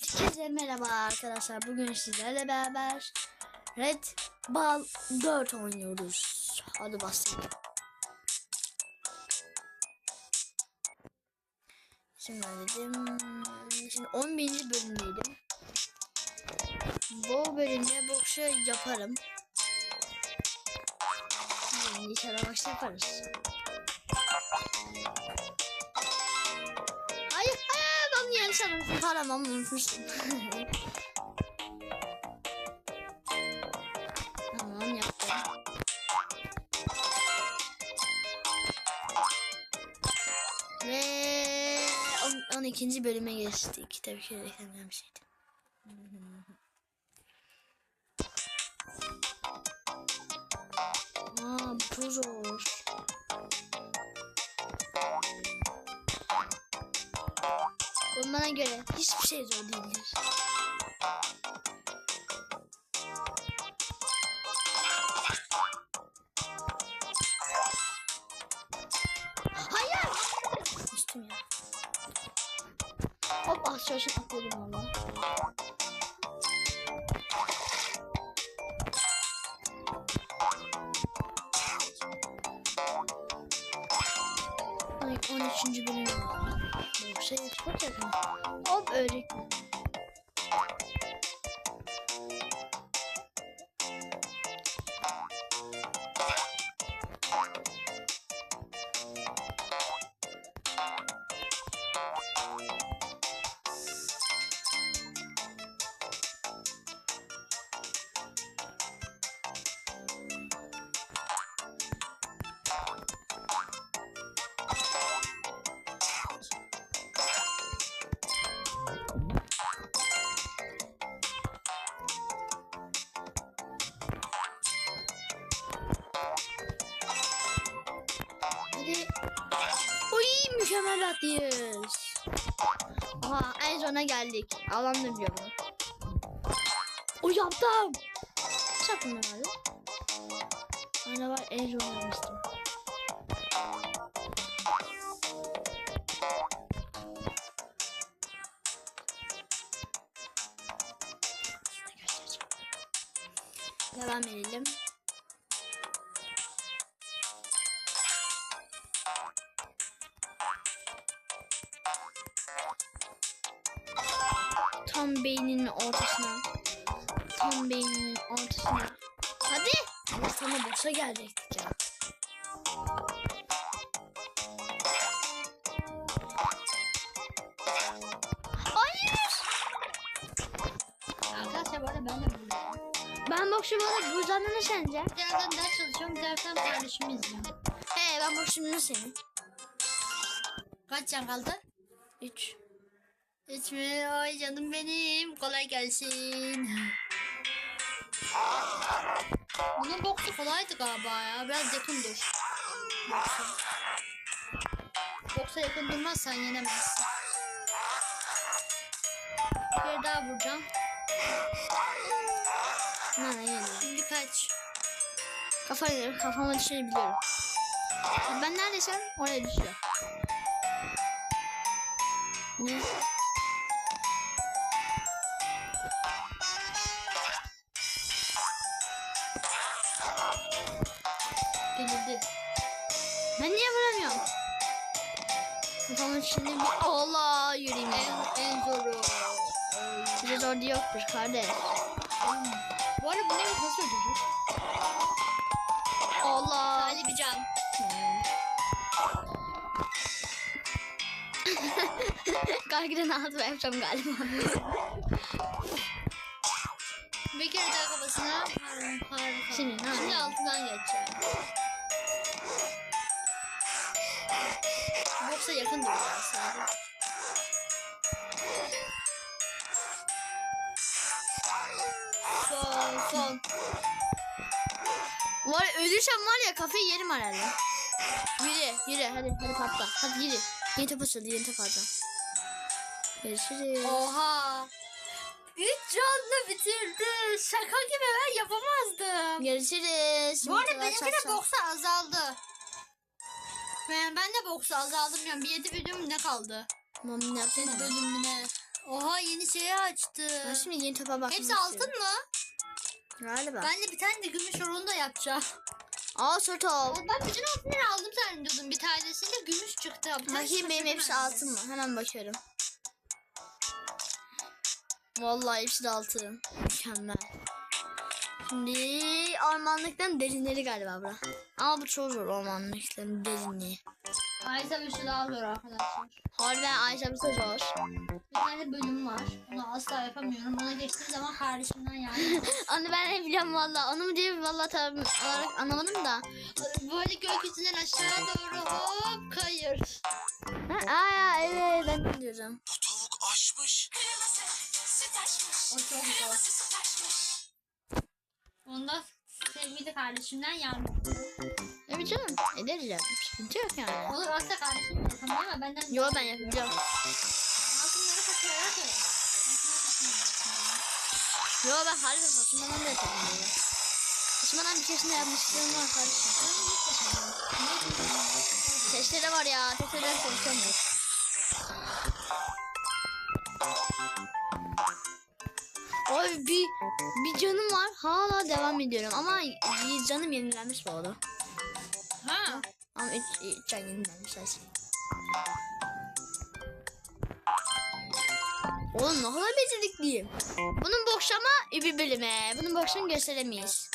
Herkese merhaba arkadaşlar. Bugün sizlerle beraber Red Ball 4 oynuyoruz. Hadi başlayalım. Şimdi dedim. Şimdi 11. bölümdeydim. Bu bölümde şey yaparım. Yani başta yaparız. Anlamışım. Paramı unutmuştum. tamam yaptım. Ve on- 12. bölüme geçtik. Tabii ki reklam bir şeydi. Aa bu zor. Bana göre hiçbir şey zor değildir. Hayır! Düştüm ya. Hop aşağı aşağı atladım valla. Ay, 13. bölüm. Şey çok yakın. Hop öldük. Mükemmel atlıyoruz. Aha en sona geldik. Da biliyor bunu. Uy yaptım. Yaptım ben abi? Bana var en zor vermiştim. Devam edelim. Tam beyninin ortasına. Tam beyninin ortasına. Hadi. Ama sana boşa gelecektik ya. Ben de buradayım. Ben boşu bana bu zaman ne? Bir taraftan ders çalışıyorum, taraftan paylaşımı izliyorum. He ben boşum ne senin? Kaç can kaldı? 3. Mi? Ay canım benim. Kolay gelsin. Bunun boksu kolaydı galiba ya. Biraz yakın dur. Boksa. Boksa yakın durmazsan yenemezsin. Bir daha vuracağım. Ne yani? Şimdi kaç. Kafayı kafama düşeni biliyorum. Ben neredesem oraya düşüyor. Ne? Ben niye vuramıyorum? Kafamın içinde bir Allah yürüyeyim. En, en zoru. Bize zor yoktur kardeş. Bu arada bu ne nasıl öldürdü? Allah. Ali bir can. Kargiden altı yapacağım galiba. Bir kere daha kafasına. Şimdi Şimdi altından geçeceğim. Yoksa yakın duruyor sadece. Son son. Var ya, ölürsem var ya kafayı yerim herhalde. Yürü yürü hadi hadi patla. Hadi yürü. Yeni top açıldı yeni top alacağım. Görüşürüz. Oha. Üç canlı bitirdi. Şaka gibi ben yapamazdım. Görüşürüz. Bu arada Şimdi benimki çat de boksa azaldı. Ben, ben de boksa azaldım yani. Bir yedi bölüm ne kaldı? Tamam ne yapayım? Yedi bölümüne. Oha yeni şeyi açtı. Ben şimdi yeni topa bakmak Hepsi altın istiyorum. mı? Galiba. Ben de bir tane de gümüş var onu da yapacağım. Aa soru top. Ben bütün altınları aldım zannediyordum. Bir tanesinde gümüş çıktı. Bir Bakayım benim hepsi altın mı? Hemen bakıyorum. Vallahi hepsi de altın. Mükemmel. Şimdi ormanlıktan derinleri galiba bura. Ama bu çok zor ormanlıktan derinliği. Ayza bir şey daha zor arkadaşlar. Harbiden Ayşe bu da zor. Bir tane bölüm var. Onu asla yapamıyorum. Ona geçtiğim zaman kardeşimden yani. Onu ben de biliyorum valla. Onu mu diye valla tam olarak anlamadım da. Böyle gökyüzünden aşağı doğru hop kayır. Ha, aa evet ben de diyorum. Bu tavuk aşmış. O çok zor. Onda sevgili kardeşimden yardım. Evet canım ederiz yani. Sıkıntı yok yani. Olur asla kardeşim de ama benden Yo ben yapacağım. altınları kaçırarak öyle. Yo ben harbi saçmadan da yaparım böyle. Saçmadan bir keresinde yapmışlığım var kardeşim. Testere var ya. Testereden korkuyorum Oy bir, bir canım var. Hala devam ediyorum. Ama canım yenilenmiş bu arada. Ha. Ama 3 can yenilenmiş sadece. Oğlum ne kadar becerikliyim. Bunun boşlama bir bölüme. Bunun boşluğunu gösteremeyiz.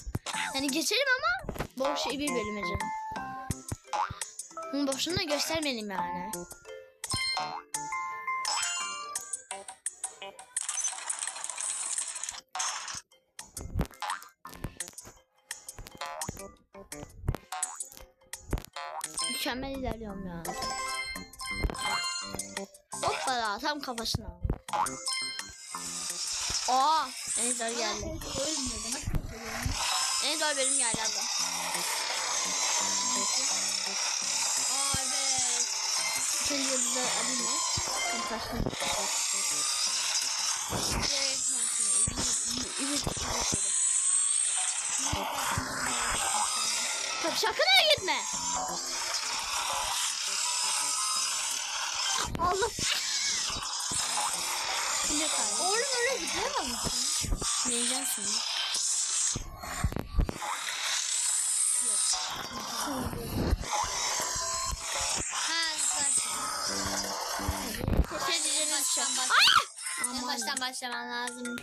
Yani geçelim ama boş bir bölüme canım. Bunun boşluğunu da göstermeyelim yani. Mükemmel ilerliyorum ya. Hoppala tam kafasına. Aa en zor geldi. En zor bölüm geldi abla. Aa evet. Şimdi yıldızı alayım mı? Sakın oraya gitme. Allah. Şimdi kaldı. Oğlum öyle. Teşekkür ederim. Baştan baş. En baştan başlaman lazım.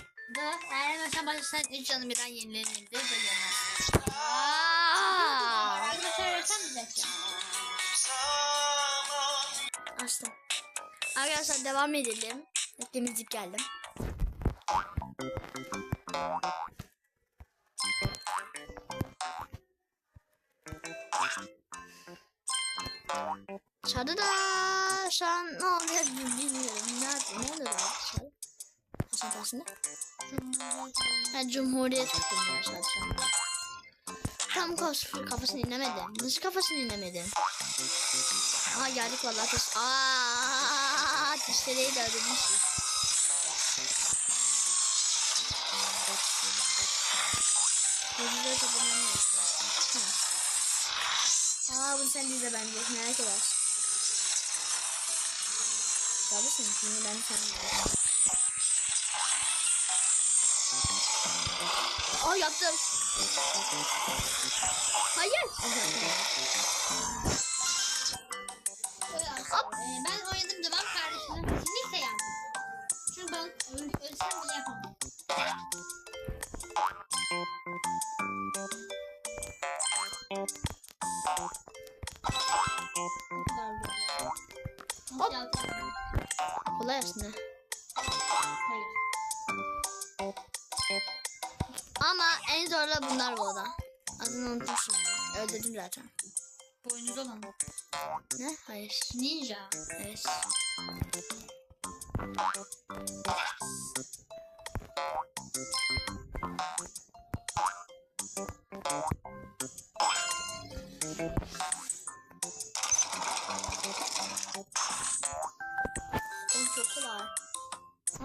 Eğer en baştan başlarsan 3 canı birden yenilenirdi. Böyle yemez. Aa! Arkadaşlar öğretsem bize. Açtım. Arkadaşlar devam edelim. Bekle müzik geldi. Çadıda şu an ne oluyor bilmiyorum. Nerede? Ne oluyor dışarı? Hasan tersinde. Ha, Cumhuriyet kutluyor zaten. Tam kaf- kafasını inemedim. Nasıl kafasını inemedim? Aa geldik vallahi. Aa ateşleri de öldürmüşüz. Gözüleri toplamaya geçiyor. Aa bunu sen izle bence. Merak edersin. Tabii şimdi ben sen izle. Aa yaptım. Hayır. En zorla bunlar bu arada. Adını unuttum şimdi. Öldürdüm zaten. Boynuz olan. Ne? Hayır. Ninja. Evet.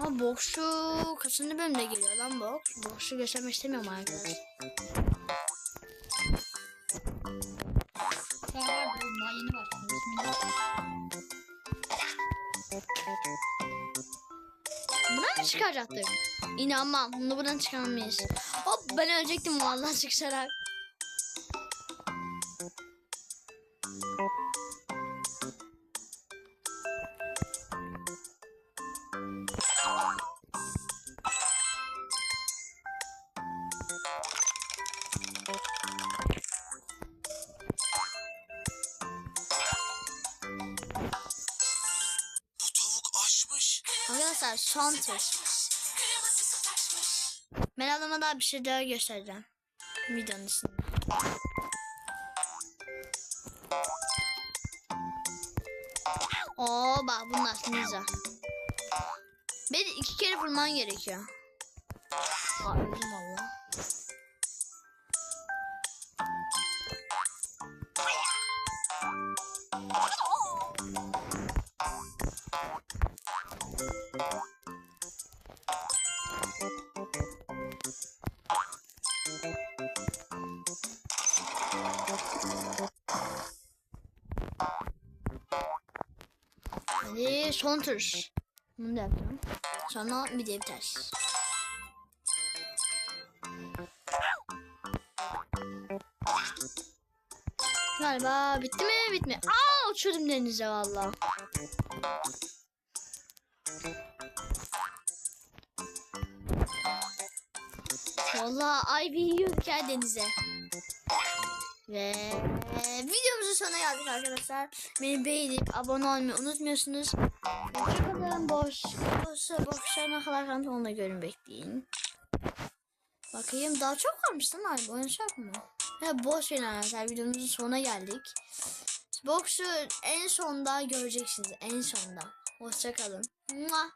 Ama boksçu kaçıncı bölümde geliyor lan boks? Boksçu göstermek istemiyorum arkadaşlar. Daha yeni başladı. Buradan mı çıkaracaktık? İnanmam. Bunu buradan çıkaramayız. Hop ben ölecektim vallahi çıksarak. Arkadaşlar son tur. Ben adama daha bir şey daha göstereceğim. Videonun içinde. Oo bak bunlar güzel. Beni iki kere vurman gerekiyor. Aa Hadi son tur. Bunu da yapacağım. Sonra video biter. Galiba bitti mi? Bitmi. Aa uçurdum denize valla. Valla ay bir yürürken denize. Ve videomuzun sonuna geldik arkadaşlar. Beni beğenip abone olmayı unutmuyorsunuz. Hoşçakalın. Boş. Boş. Boşlarına kadar kanalımda onunla görün bekleyin. Bakayım daha çok varmış lan abi. Oynayacak mı? Ha, boş verin arkadaşlar. Videomuzun sonuna geldik. Box'u en sonda göreceksiniz. En sonda. Hoşçakalın. Mua.